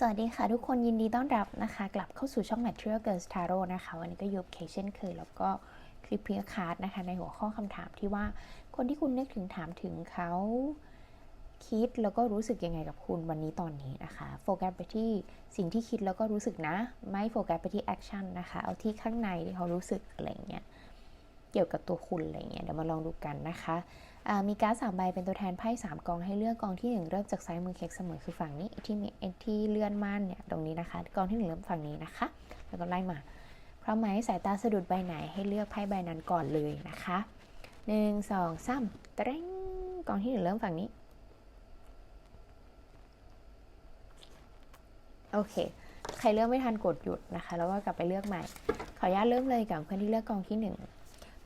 สวัสดีค่ะทุกคนยินดีต้อนรับนะคะ กลับเข้าสู่ช่อง Material Girls Tarot นะคะ วันนี้ก็ยูบเคเช่นเคยแล้วก็คลิปเพียคาร์ดนะคะ ในหัวข้อคำถามที่ว่าคนที่คุณนึกถึงถามถึงเขาคิดแล้วก็รู้สึกยังไงกับคุณวันนี้ตอนนี้นะคะ โฟกัสไปที่สิ่งที่คิดแล้วก็รู้สึกนะ ไม่โฟกัสไปที่แอคชั่นนะคะ เอาที่ข้างในที่เขารู้สึกอะไรอย่างเงี้ย เกี่ยวกับตัวคุณอะไรเงี้ยเดี๋ยวมาลองดูกันนะคะมีการ์ดสามใบเป็นตัวแทนไพ่สามกองให้เลือกกองที่หนึ่งเริ่มจากซ้ายมือเค้กเสมอคือฝั่งนี้ที่มีที่เลื่อนม่านเนี่ยตรงนี้นะคะ กองที่หนึ่งเริ่มฝั่งนี้นะคะ แล้วก็ไล่มาพร้อมไหมสายตาสะดุดใบไหนให้เลือกไพ่ใบนั้นก่อนเลยนะคะหนึ่งสองสามเตรงกองที่หนึ่งเริ่มฝั่งนี้โอเค ใครเลือกไม่ทันกดหยุดนะคะ แล้วก็กลับไปเลือกใหม่ ขออนุญาตเริ่มเลยกับเพื่อนที่เลือกกองที่หนึ่ง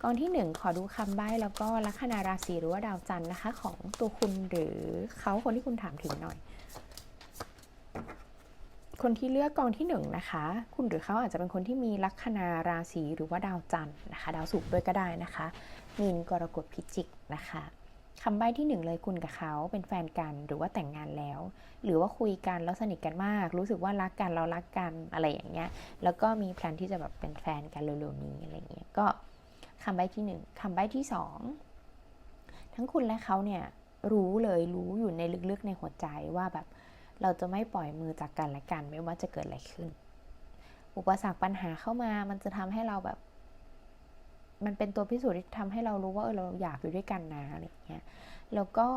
กองที่ 1 ขอดูคำใบ้แล้วก็ลัคนาราศีหรือว่าดาวจันทร์นะคะ ของตัวคุณหรือเขาคนที่คุณถามถึงหน่อย คนที่เลือกกองที่1นงนะคะ คุณหรือเขาอาจจะเป็นคนที่มีลัคนาราศีหรือว่าดาวจันทร์นะคะ ดาวศุกร์ด้วยก็ได้นะคะ มีนกรกฎพิจิกนะคะคำใบ้ที่หนึ่งเลยคุณกับเขาเป็นแฟนกันหรือว่าแต่งงานแล้ว หรือว่าคุยกันแล้วสนิทกันมาก รู้สึกว่ารักกันเรารักกันอะไรอย่างเงี้ย แล้วก็มีแพลนที่จะแบบเป็นแฟนกันเร็วๆนี้อะไรเงี้ยก็ คำใบ้ที่หนึ่งคำใบ้ที่สองทั้งคุณและเขาเนี่ยรู้เลยรู้อยู่ในลึกๆในหัวใจว่าแบบเราจะไม่ปล่อยมือจากกันและกันไม่ว่าจะเกิดอะไรขึ้น อุปสรรคปัญหาเข้ามามันจะทำให้เราแบบ มันเป็นตัวพิสูจน์ที่ทำให้เรารู้ว่าเออเราอยากอยู่ด้วยกันนะอะไรเงี้ยแล้วก็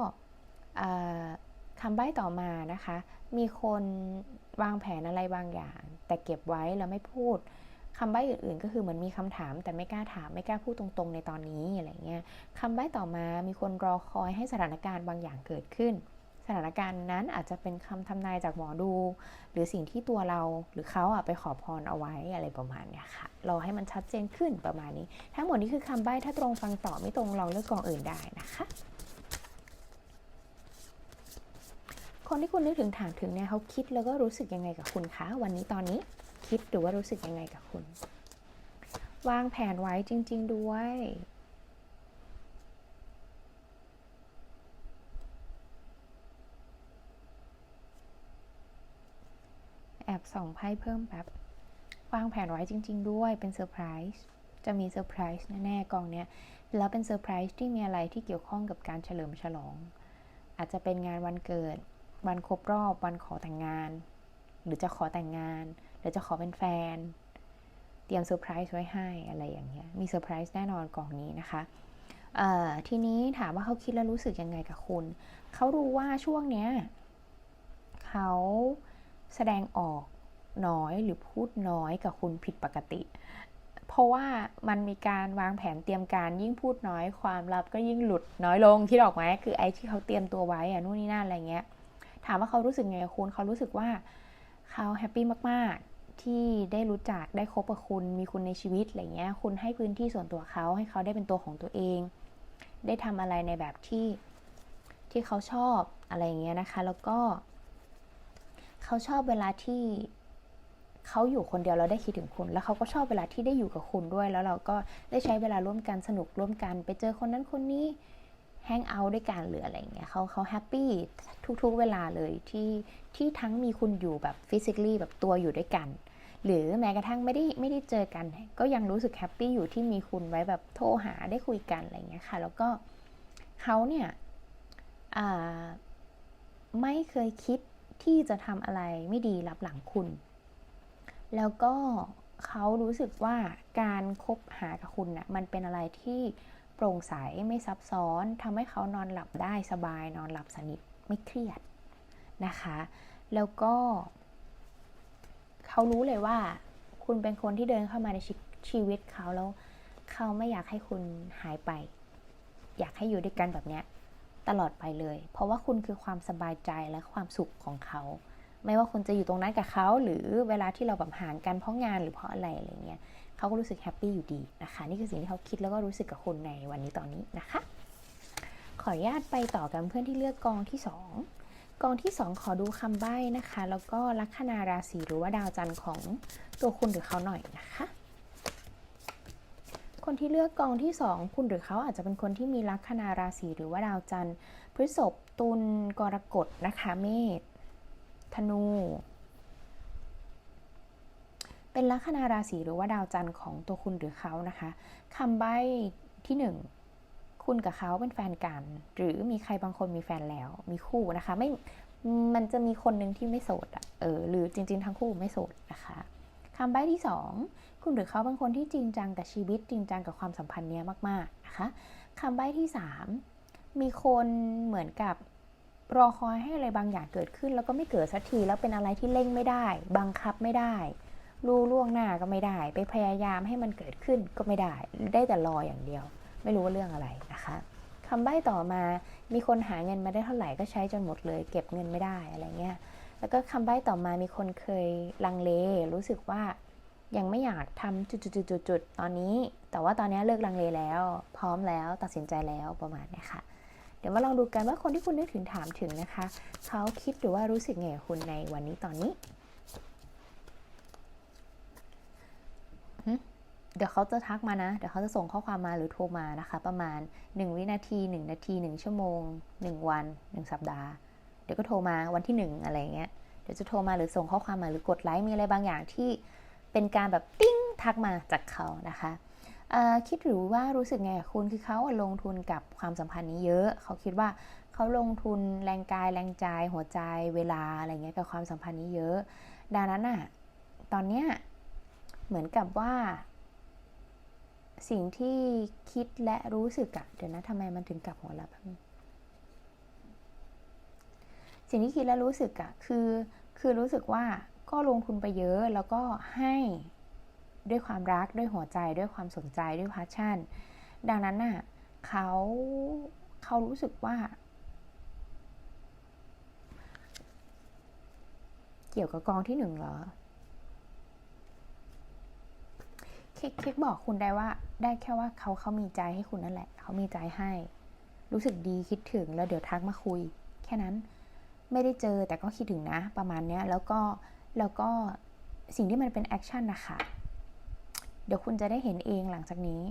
คำใบ้ต่อมานะคะ มีคนวางแผนอะไรบางอย่าง แต่เก็บไว้แล้วไม่พูด คำใบ้อื่นๆ ก็คือเหมือนมีคำถาม แต่ไม่กล้าถามไม่กล้าพูดตรงๆ ในตอนนี้อะไรเงี้ยคำใบ้ต่อมามีคนรอคอยให้สถานการณ์บางอย่างเกิดขึ้น สถานการณ์นั้นอาจจะเป็นคำทำนายจากหมอดู หรือสิ่งที่ตัวเราหรือเขาอะไปขอพรเอาไว้อะไรประมาณเนี้ยค่ะรอให้มันชัดเจนขึ้นประมาณนี้ ทั้งหมดนี้คือคำใบ้ถ้าตรงฟังต่อไม่ตรงลองเลือกกองอื่นได้นะคะคนที่คุณนึกถึงถามถึงเนี่ยเขาคิดแล้วก็รู้สึกยังไงกับคุณคะวันนี้ตอนนี้ คิดหรือว่ารู้สึกยังไงกับคุณ วางแผนไว้จริง ๆ ด้วย แอบส่องไพ่เพิ่มแบบวางแผนไว้จริง ๆ ด้วยเป็นเซอร์ไพรส์จะมีเซอร์ไพรส์แน่ๆกองเนี้ยแล้วเป็นเซอร์ไพรส์ที่มีอะไรที่เกี่ยวข้องกับการเฉลิมฉลอง อาจจะเป็นงานวันเกิด วันครบรอบ วันขอแต่งงาน หรือจะขอแต่งงาน หรือจะขอเป็นแฟน เตรียมเซอร์ไพรส์ไว้ให้อะไรอย่างเงี้ย มีเซอร์ไพรส์แน่นอนกล่องนี้นะคะทีนี้ถามว่าเขาคิดแล้วรู้สึกยังไงกับคุณ เขารู้ว่าช่วงเนี้ยเขาแสดงออกน้อยหรือพูดน้อยกับคุณผิดปกติ เพราะว่ามันมีการวางแผนเตรียมการยิ่งพูดน้อยความลับก็ยิ่งหลุดน้อยลงที่ดอกไม้คือไอ้ที่เขาเตรียมตัวไว้อะนู่นนี่นั่นอะไรเงี้ย ถามว่าเขารู้สึกไงกับคุณเขารู้สึกว่าเขาแฮปปี้มากๆ ที่ได้รู้จักได้คบกับคุณมีคุณในชีวิตอะไรเงี้ย คุณให้พื้นที่ส่วนตัวเขาให้เขาได้เป็นตัวของตัวเอง ได้ทำอะไรในแบบที่ที่เขาชอบอะไรเงี้ยนะคะ แล้วก็เขาชอบเวลาที่เขาอยู่คนเดียวเราได้คิดถึงคุณ แล้วเขาก็ชอบเวลาที่ได้อยู่กับคุณด้วย แล้วเราก็ได้ใช้เวลาร่วมกันสนุกร่วมกัน ไปเจอคนนั้นคนนี้ แฮงเอาท์ด้วยกันหรืออะไรเงี้ยเขาเขาแฮปปี้ทุกๆเวลาเลยที่ที่ทั้งมีคุณอยู่แบบฟิสิกอลี่แบบตัวอยู่ด้วยกัน หรือแม้กระทั่งไม่ได้ไม่ได้เจอกัน ก็ยังรู้สึกแฮปปี้อยู่ที่มีคุณไว้แบบโทรหาได้คุยกันอะไรเงี้ยค่ะ แล้วก็เขาเนี่ยไม่เคยคิดที่จะทำอะไรไม่ดีรับหลังคุณ แล้วก็เขารู้สึกว่าการคบหากับคุณนะ่ะมันเป็นอะไรที่ โปร่งใสไม่ซับซ้อนทำให้เขานอนหลับได้สบายนอนหลับสนิทไม่เครียดนะคะ แล้วก็เขารู้เลยว่า คุณเป็นคนที่เดินเข้ามาในชชีวิตเขาแล้ว เขาไม่อยากให้คุณหายไป อยากให้อยู่ด้วยกันแบบนี้ตลอดไปเลย เพราะว่าคุณคือความสบายใจและความสุขของเขา ไม่ว่าคุณจะอยู่ตรงนั้นกับเขาหรือเวลาที่เราแบบห่างกันเพราะงานหรือเพราะอะไรอะไรเงี้ยเขาก็รู้สึกแฮปปี้อยู่ดีนะคะ นี่คือสิ่งที่เขาคิดแล้วก็รู้สึกกับคุณในวันนี้ตอนนี้นะคะ ขออนุญาตไปต่อกันเพื่อนที่เลือกกองที่ 2 กองที่ 2 ขอดูคำใบ้นะคะ แล้วก็ลัคนาราศีหรือว่าดาวจันทร์ของตัวคุณหรือเขาหน่อยนะคะคนที่เลือกกองที่ 2 คุณหรือเขาอาจจะเป็นคนที่มีลัคนาราศีหรือว่าดาวจันทร์พฤษภตุลกรกฎนะคะเมษ ธนู เป็นลัคนาราศีหรือว่าดาวจันทร์ของตัวคุณหรือเขานะคะคำใบ้ที่หนึ่งคุณกับเขาเป็นแฟนกัน หรือมีใครบางคนมีแฟนแล้วมีคู่นะคะไม่มันจะมีคนหนึ่งที่ไม่โสดอะเออหรือจริง ๆ ทั้งคู่ไม่โสดนะคะคำใบ้ที่สองคุณหรือเขาเป็นคนที่จริงจังกับชีวิตจริงจังกับความสัมพันธ์เนี้ยมาก ๆ นะคะคำใบ้ที่สามมีคนเหมือนกับ รอคอยให้อะไรบางอย่างเกิดขึ้น แล้วก็ไม่เกิดสักทีแล้วเป็นอะไรที่เร่งไม่ได้ บังคับไม่ได้รู้ล่วงหน้าก็ไม่ได้ ไปพยายามให้มันเกิดขึ้นก็ไม่ได้ ได้แต่รออย่างเดียว ไม่รู้ว่าเรื่องอะไรนะคะคำใบ้ต่อมา มีคนหาเงินมาได้เท่าไหร่ก็ใช้จนหมดเลย เก็บเงินไม่ได้อะไรเงี้ย แล้วก็คำใบ้ต่อมา มีคนเคยลังเล รู้สึกว่ายังไม่อยากทำจุดๆๆๆตอนนี้ แต่ว่าตอนนี้เลิกลังเลแล้ว พร้อมแล้ว ตัดสินใจแล้วประมาณนี้ค่ะ ดี๋ยวมาลองดูกันว่าคนที่คุณนึกถึงถามถึงนะคะ เขาคิดหรือว่ารู้สึกไงกับคุณในวันนี้ตอนนี้ เดี๋ยวเขาจะทักมานะ เดี๋ยวเขาจะส่งข้อความมาหรือโทรมานะคะ ประมาณ 1 วินาที 1 นาที 1 ชั่วโมง 1 วัน 1 สัปดาห์ เดี๋ยวก็โทรมาวันที่ 1 อะไรเงี้ย เดี๋ยวจะโทรมาหรือส่งข้อความมาหรือกดไลค์มีอะไรบางอย่างที่เป็นการแบบติ้งทักมาจากเขานะคะ คิดหรือว่ารู้สึกไงกับคุณคือเขาลงทุนกับความสัมพันธ์นี้เยอะ เขาคิดว่าเขาลงทุนแรงกายแรงใจหัวใจเวลาอะไรเงี้ยกับความสัมพันธ์นี้เยอะ ดังนั้นอะตอนเนี้ยเหมือนกับว่า สิ่งที่คิดและรู้สึกอะเดี๋ยวนะทำไมมันถึงกลับหัวเราแบบนี้สิ่งที่คิดและรู้สึกอะคือคือรู้สึกว่าก็ลงทุนไปเยอะแล้วก็ให้ ด้วยความรักด้วยหัวใจด้วยความสนใจด้วยพาชั่น ดังนั้นน่ะเขาเขารู้สึกว่า เกี่ยวกับกองที่หนึ่งเหรอเค้กค้กบอกคุณได้ว่าได้แค่ว่าเขาเขามีใจให้คุณนั่นแหละ เขามีใจให้ รู้สึกดีคิดถึงแล้วเดี๋ยวทักมาคุย แค่นั้นไม่ได้เจอแต่ก็คิดถึงนะ ประมาณเนี้ยแล้วก็แล้วก็สิ่งที่มันเป็นแอคชั่นนะคะ เดี๋ยวคุณจะได้เห็นเองหลังจากนี้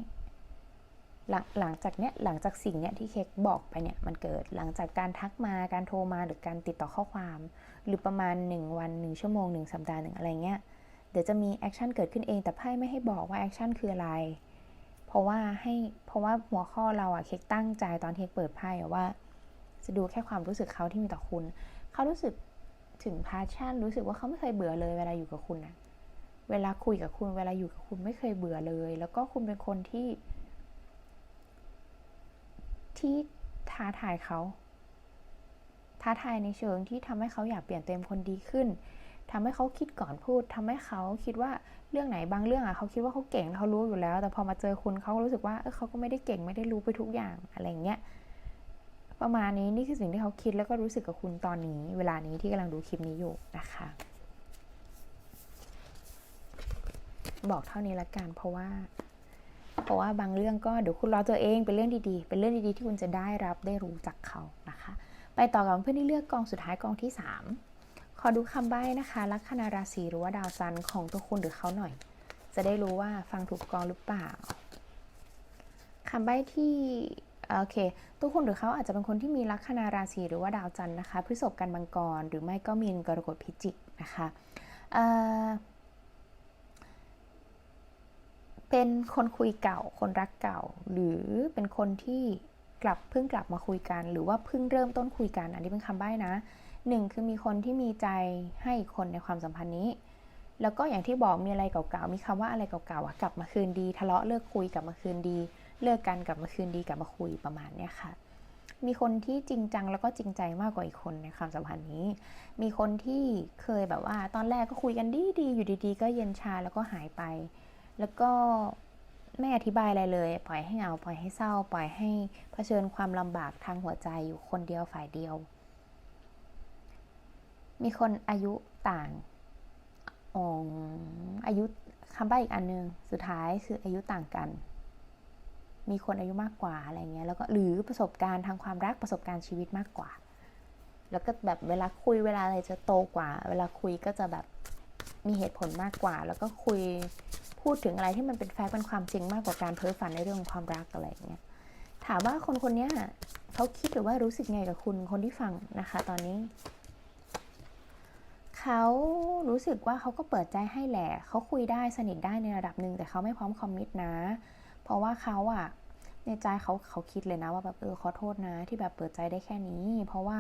หลังหลังจากเนี้ยหลังจากสิ่งเนี้ยที่เค้กบอกไปเนี่ยมันเกิดหลังจากการทักมาการโทรมาหรือการติดต่อข้อความ หรือประมาณ 1 วัน 1 ชั่วโมง 1 สัปดาห์หนึ่งอะไรเงี้ยเดี๋ยวจะมีแอคชั่นเกิดขึ้นเองแต่ไพ่ไม่ให้บอกว่าแอคชั่นคืออะไร เพราะว่าให้เพราะว่าหัวข้อเราอะเค้กตั้งใจตอนเค้กเปิดไพ่ว่า จะดูแค่ความรู้สึกเขาที่มีต่อคุณ เขารู้สึกถึงพาชั่นรู้สึกว่าเขาไม่เคยเบื่อเลยเวลาอยู่กับคุณนะ เวลาคุยกับคุณ เวลาอยู่กับคุณไม่เคยเบื่อเลย แล้วก็คุณเป็นคนที่ ที่ท้าทายเขาท้าทายในเชิงที่ทำให้เขาอยากเปลี่ยนเต็มคนดีขึ้นทำให้เขาคิดก่อนพูดทำให้เขาคิดว่าเรื่องไหนบางเรื่องอะเขาคิดว่าเขาเก่งเขารู้อยู่แล้ว แต่พอมาเจอคุณเขารู้สึกว่าเออเขาก็ไม่ได้เก่งไม่ได้รู้ไปทุกอย่างอะไรเงี้ยประมาณนี้นี่คือสิ่งที่เขาคิดแล้วก็รู้สึกกับคุณตอนนี้ เวลานี้ที่กำลังดูคลิปนี้อยู่นะคะ บอกเท่านี้ละกัน เพราะว่า เพราะว่าบางเรื่องก็เดี๋ยวคุณรอตัวเองเป็นเรื่องดีๆ เป็นเรื่องดีๆที่คุณจะได้รับได้รู้จากเขานะคะ ไปต่อกับเพื่อนที่เลือกกองสุดท้ายกองที่ 3 ขอดูคำใบ้นะคะ ลัคนาราศีหรือว่าดาวจันทร์ของตัวคุณหรือเขาหน่อย จะได้รู้ว่าฟังถูกกองหรือเปล่าคำใบ้ที่โอเค ตัวคุณหรือเขาอาจจะเป็นคนที่มีลัคนาราศีหรือว่าดาวจันทร์นะคะพฤษภกันมังกรหรือไม่ก็มีนกรกฎพิจิกนะคะ เป็นคนคุยเก่า คนรักเก่า หรือเป็นคนที่กลับเพิ่งกลับมาคุยกัน หรือว่าเพิ่งเริ่มต้นคุยกัน อันนี้เป็นคำใบ้นะหนึ่งคือมีคนที่มีใจให้อีกคนในความสัมพันธ์นี้ แล้วก็อย่างที่บอกมีอะไรเก่าๆ มีคำว่าอะไรเก่าๆอะกลับมาคืนดี ทะเลาะเลิกคุยกลับมาคืนดี เลิกกันกลับมาคืนดีกลับมาคุยประมาณเนี้ยค่ะ มีคนที่จริงจังแล้วก็จริงใจมากกว่าอีกคนในความสัมพันธ์นี้ มีคนที่เคยแบบว่า ตอนแรกก็คุยกันดีๆอยู่ดีๆ ก็เย็นชาแล้วก็หายไป แล้วก็ไม่อธิบายอะไรเลย ปล่อยให้เหงา ปล่อยให้เศร้า ปล่อยให้เผชิญความลำบากทางหัวใจอยู่คนเดียวฝ่ายเดียว มีคนอายุต่างอออายุคำใบ้อีกอันนึง สุดท้ายคืออายุต่างกัน มีคนอายุมากกว่าอะไรเงี้ย แล้วก็หรือประสบการณ์ทางความรักประสบการณ์ชีวิตมากกว่า แล้วก็แบบเวลาคุยเวลาอะไรจะโตกว่า เวลาคุยก็จะแบบมีเหตุผลมากกว่า แล้วก็คุย พูดถึงอะไรที่มันเป็นแฟกต์เป็นความจริงมากกว่าการเพ้อฝันในเรื่องของความรักอะไรเงี้ยถามว่าคนคนนี้เขาคิดหรือว่ารู้สึกไงกับคุณคนที่ฟังนะคะ ตอนนี้ เขารู้สึกว่าเขาก็เปิดใจให้แหละเขาคุยได้สนิทได้ในระดับหนึ่งแต่เขาไม่พร้อมคอมมิตนะ เพราะว่าเขาอะในใจเขาเขาคิดเลยนะว่าแบบเออขอโทษนะ ที่แบบเปิดใจได้แค่นี้ เพราะว่า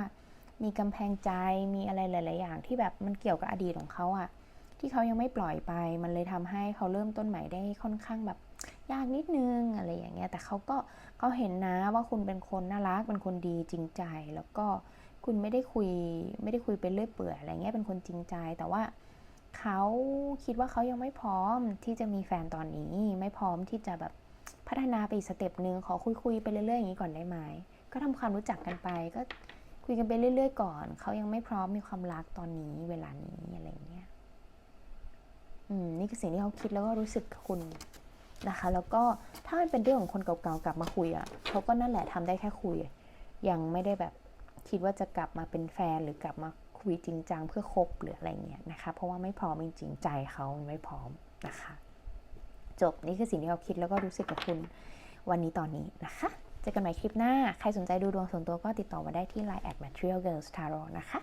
มีกำแพงใจมีอะไรหลาย ๆ อย่างที่แบบมันเกี่ยวกับอดีตของเขาอะ ที่เขายังไม่ปล่อยไป มันเลยทำให้เขาเริ่มต้นใหม่ได้ค่อนข้างแบบยากนิดนึงอะไรอย่างเงี้ยแต่เขาก็เขาเห็นนะว่าคุณเป็นคนน่ารักเป็นคนดีจริงใจ แล้วก็คุณไม่ได้คุยไม่ได้คุยไปเรื่อยเปื่อยอะไรเงี้ยเป็นคนจริงใจ แต่ว่าเขาคิดว่าเขายังไม่พร้อมที่จะมีแฟนตอนนี้ ไม่พร้อมที่จะแบบพัฒนาไปอีกสเต็ปหนึ่งขอคุยคุยๆไปเรื่อยๆอย่างนี้ก่อนได้ไหมก็ทำความรู้จักกันไป ก็คุยกันไปเรื่อย ๆ ก่อน เขายังไม่พร้อมมีความรักตอนนี้เวลานี้อะไรเงี้ย นี่คือสิ่งที่เขาคิดแล้วก็รู้สึกกับคุณนะคะ แล้วก็ถ้ามันเป็นเรื่องของคนเก่าๆกลับมาคุยอะ่ะเขาก็นั่นแหละทำได้แค่คุย ยังไม่ได้แบบคิดว่าจะกลับมาเป็นแฟนหรือกลับมาคุยจริงจังเพื่อคบหรืออะไรเงี้ยนะคะ เพราะว่าไม่พร้อมจริงๆใจเขามันไม่พร้อมนะคะ จบนี่คือสิ่งที่เขาคิดแล้วก็รู้สึกกับคุณวันนี้ตอนนี้นะคะเจอกันใหม่คลิปหน้า ใครสนใจดูดวงส่วนตัวก็ติดต่อมาได้ที่ Line at material girls tarot นะคะ